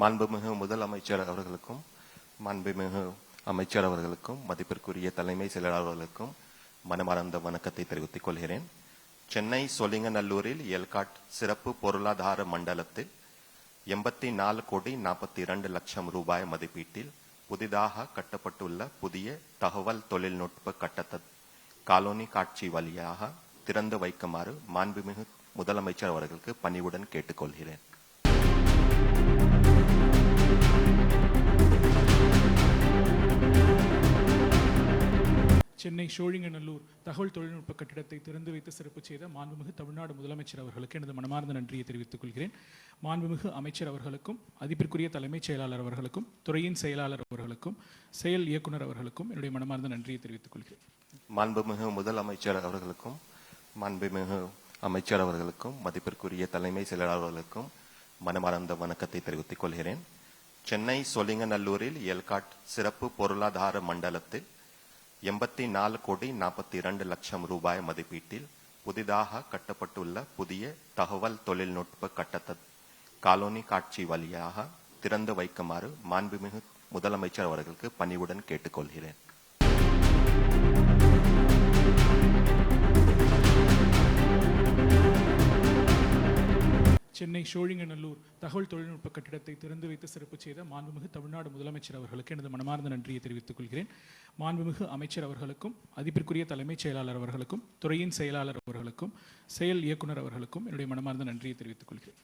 மாண்புமிகு முதலமைச்சர் அவர்களுக்கும் மாண்புமிகு அமைச்சர் அவர்களுக்கும் மதிப்பிற்குரிய தலைமை செயலாளர் அவர்களுக்கும் மனமார்ந்த வணக்கத்தை தெரிவித்துக் கொள்கிறேன். சென்னை சொலிங்கநல்லூரில் எல்காட் சிறப்பு பொருளாதார மண்டலத்தில் எண்பத்தி நாலு கோடி நாற்பத்தி இரண்டு லட்சம் ரூபாய் மதிப்பீட்டில் புதிதாக கட்டப்பட்டுள்ள புதிய தகவல் தொழில்நுட்ப கட்டத்த காலோனி காட்சி வழியாக திறந்து வைக்குமாறு மாண்புமிகு முதலமைச்சர் அவர்களுக்கு பணிவுடன் கேட்டுக்கொள்கிறேன். சென்னை சோழிங்கநல்லூர் தகவல் தொழில்நுட்ப கட்டிடத்தை திறந்து வைத்து சிறப்பு செய்த மாண்புமிகு தமிழ்நாடு முதலமைச்சர் அவர்களுக்கு எனது மனமார்ந்த நன்றியை தெரிவித்துக் கொள்கிறேன். மாண்புமிகு அமைச்சர் அவர்களுக்கும் அதிப்பிற்குரிய தலைமைச் செயலாளர் அவர்களுக்கும் துறையின் செயலாளர் அவர்களுக்கும் செயல் இயக்குனர் அவர்களுக்கும் என்னுடைய மனமார்ந்த நன்றியை தெரிவித்துக் கொள்கிறேன். மாண்புமிகு முதலமைச்சர் அவர்களுக்கும் மாண்புமிகு அமைச்சர் அவர்களுக்கும் மதிப்பிற்குரிய தலைமை செயலாளர்களுக்கும் மனமார்ந்த வணக்கத்தை தெரிவித்துக் கொள்கிறேன். சென்னை சொலிங்கநல்லூரில் எல்காட் சிறப்பு பொருளாதார மண்டலத்தில் எண்பத்தி நாலு கோடி நாற்பத்தி இரண்டு லட்சம் ரூபாய் மதிப்பீட்டில் புதிதாக கட்டப்பட்டுள்ள புதிய தகவல் தொழில்நுட்ப கட்டத்த காலோனி காட்சி வழியாக திறந்து வைக்குமாறு மாண்புமிகு முதலமைச்சர் அவர்களுக்கு பணிவுடன் கேட்டுக்கொள்கிறேன். சென்னை சோழிங்கநல்லூர் தகவல் தொழில்நுட்ப கட்டிடத்தை திறந்து வைத்து சிறப்பு செய்த மாண்புமிகு தமிழ்நாடு முதலமைச்சர் அவர்களுக்கு எனது மனமார்ந்த நன்றியை தெரிவித்துக் கொள்கிறேன். மாண்புமிகு அமைச்சர் அவர்களுக்கும் அதிப்பிற்குரிய தலைமைச் செயலாளர் அவர்களுக்கும் துறையின் செயலாளர் அவர்களுக்கும் செயல் இயக்குனர் அவர்களுக்கும் என்னுடைய மனமார்ந்த நன்றியை தெரிவித்துக் கொள்கிறேன்.